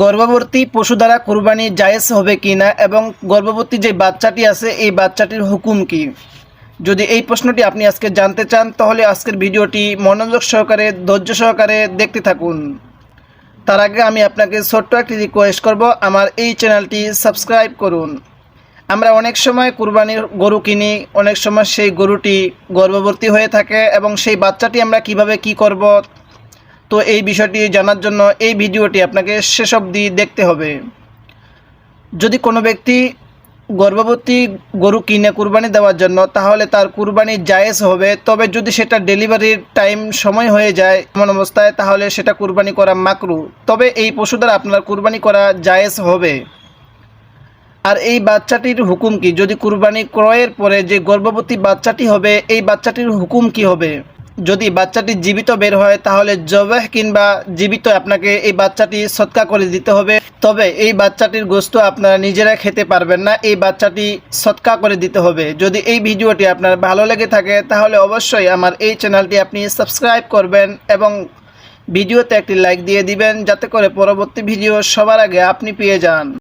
গর্ভবতী পশু দ্বারা কুরবানি জায়েজ হবে কি না এবং গর্ভবতী যে বাচ্চাটি আছে, এই বাচ্চাটির হুকুম কি? যদি এই প্রশ্নটি আপনি আজকে জানতে চান, তাহলে আজকের ভিডিওটি মনোযোগ সহকারে, ধৈর্য সহকারে দেখতে থাকুন। তার আগে আমি আপনাকে ছোট্ট একটি রিকোয়েস্ট করব, আমার এই চ্যানেলটি সাবস্ক্রাইব করুন। আমরা অনেক সময় কুরবানির গরু কিনি, অনেক সময় সেই গরুটি গর্ভবতী হয়ে থাকে এবং সেই বাচ্চাটি আমরা কীভাবে কি করব তো এই বিষয়টি জানার জন্য এই ভিডিওটি আপনাকে শেষ অবধি দেখতে হবে। যদি কোনো ব্যক্তি গর্ভবতী গরু কিনে কুরবানি দেওয়ার জন্য, তাহলে তার কুরবানি জায়েজ হবে। তবে যদি সেটা ডেলিভারির টাইম সময় হয়ে যায়, এমন অবস্থায়, তাহলে সেটা কুরবানি করা মাকরু। তবে এই পশু দ্বারা আপনার কুরবানি করা জায়েজ হবে। আর এই বাচ্চাটির হুকুম কি? যদি কুরবানি ক্রয়ের পরে যে গর্ভবতী বাচ্চাটি হবে, এই বাচ্চাটির হুকুম কি হবে? যদি বাচ্চাটি জীবিত বের হয়, তাহলে জবেহ কিংবা জীবিত আপনাকে এই বাচ্চাটি সৎকা করে দিতে হবে। তবে এই বাচ্চাটির গোস্ত আপনারা নিজেরা খেতে পারবেন না, এই বাচ্চাটি সৎকা করে দিতে হবে। যদি এই ভিডিওটি আপনার ভালো লেগে থাকে, তাহলে অবশ্যই আমার এই চ্যানেলটি আপনি সাবস্ক্রাইব করবেন এবং ভিডিওতে একটি লাইক দিয়ে দিবেন, যাতে করে পরবর্তী ভিডিও সবার আগে আপনি পেয়ে যান।